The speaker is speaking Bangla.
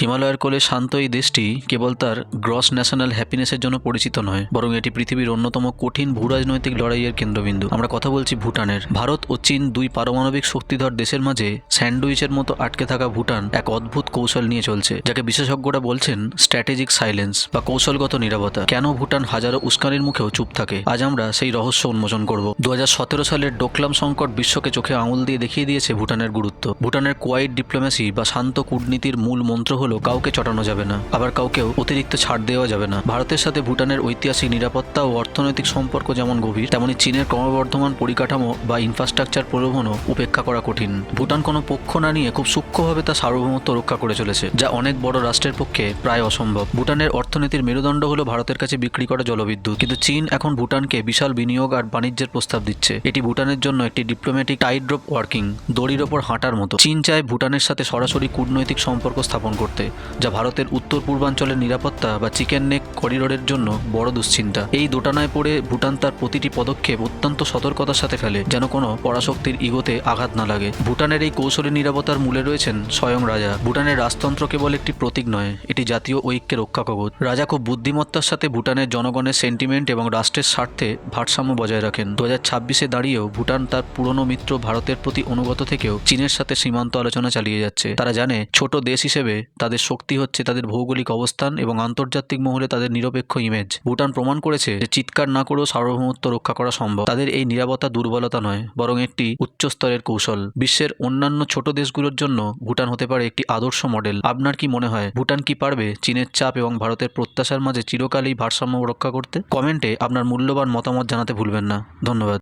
হিমালয়ের কোলে শান্ত এই দেশটি কেবল তার গ্রস ন্যাশনাল হ্যাপিনেসের জন্য পরিচিত নয়, বরং এটি পৃথিবীর অন্যতম কঠিন ভূরাজনৈতিক লড়াইয়ের কেন্দ্রবিন্দু। আমরা কথা বলছি ভুটানের। ভারত ও চীন দুই পারমাণবিক শক্তিধর দেশের মাঝে স্যান্ডউইচের মতো আটকে থাকা ভুটান এক অদ্ভুত কৌশল নিয়ে চলছে, যাকে বিশেষজ্ঞরা বলছেন স্ট্র্যাটেজিক সাইলেন্স বা কৌশলগত নিরাপত্তা। কেন ভুটান হাজারো উস্কানির মুখেও চুপ থাকে? আজ আমরা সেই রহস্য উন্মোচন করব। দু হাজার সতেরো সালের ডোকলাম সংকট বিশ্বকে চোখে আঙুল দিয়ে দেখিয়ে দিয়েছে ভুটানের গুরুত্ব। ভুটানের কোয়াইট ডিপ্লোমেসি বা শান্ত কূটনীতির মূল মন্ত্র হলো কাউকে চটানো যাবে না, আবার কাউকেও অতিরিক্ত ছাড় দেওয়া যাবে না। ভারতের সাথে ভুটানের ঐতিহাসিক নিরাপত্তা ও অর্থনৈতিক সম্পর্ক যেমন গভীর, তেমনি চীনের ক্রমবর্ধমান পরিকাঠামো বা ইনফ্রাস্ট্রাকচার প্রলোভনও উপেক্ষা করা কঠিন। ভুটান কোনো পক্ষ না নিয়ে খুব সূক্ষ্মভাবে তার সার্বভৌমত্ব রক্ষা করে চলেছে, যা অনেক বড় রাষ্ট্রের পক্ষে প্রায় অসম্ভব। ভুটানের অর্থনীতির মেরুদণ্ড হলো ভারতের কাছে বিক্রি করা জলবিদ্যুৎ, কিন্তু চীন এখন ভুটানকে বিশাল বিনিয়োগ আর বাণিজ্যের প্রস্তাব দিচ্ছে। এটি ভুটানের জন্য একটি ডিপ্লোম্যাটিক টাইড্রপ ওয়ার্কিং দড়ির ওপর হাঁটার মতো। চীন চায় ভুটানের সাথে সরাসরি কূটনৈতিক সম্পর্ক স্থাপন করতে। যা ভারতের উত্তর পূর্বাঞ্চলের নিরাপত্তা বা চিকেন নেক করিডোরের জন্য বড় দুশ্চিন্তা। এই দোটানায় পড়ে ভুটান তার প্রতিটি পদক্ষেপ অত্যন্ত সতর্কতার সাথে ফেলে, যেন কোনো পরাশক্তির ইগোতে আঘাত না লাগে। ভুটানের এই কৌশলী নিরাপত্তার মূলে রয়েছেন স্বয়ং রাজা। ভুটানের রাজতন্ত্র কেবল একটি প্রতীক নয়, এটি জাতীয় ঐক্যের রক্ষা কবচ রাজা খুব বুদ্ধিমত্তার সাথে ভুটানের জনগণের সেন্টিমেন্ট এবং রাষ্ট্রের স্বার্থে ভারসাম্য বজায় রাখেন। দু হাজার ছাব্বিশে দাঁড়িয়েও ভুটান তার পুরনো মিত্র ভারতের প্রতি অনুগত থেকেও চীনের সাথে সীমান্ত আলোচনা চালিয়ে যাচ্ছে। তারা জানে, ছোট দেশ হিসেবে তাদের শক্তি হচ্ছে তাদের ভৌগোলিক অবস্থান এবং আন্তর্জাতিক মহলে তাদের নিরপেক্ষ ইমেজ ভুটান প্রমাণ করেছে যে চিৎকার না করেও সার্বভৌমত্ব রক্ষা করা সম্ভব। তাদের এই নিরাপত্তা দুর্বলতা নয়, বরং একটি উচ্চ স্তরের কৌশল। বিশ্বের অন্যান্য ছোট দেশগুলোর জন্য ভুটান হতে পারে একটি আদর্শ মডেল আপনার কি মনে হয়, ভুটান কি পারবে চীনের চাপ এবং ভারতের প্রত্যাশার মাঝে চিরকালই ভারসাম্য রক্ষা করতে? কমেন্টে আপনার মূল্যবান মতামত জানাতে ভুলবেন না। ধন্যবাদ।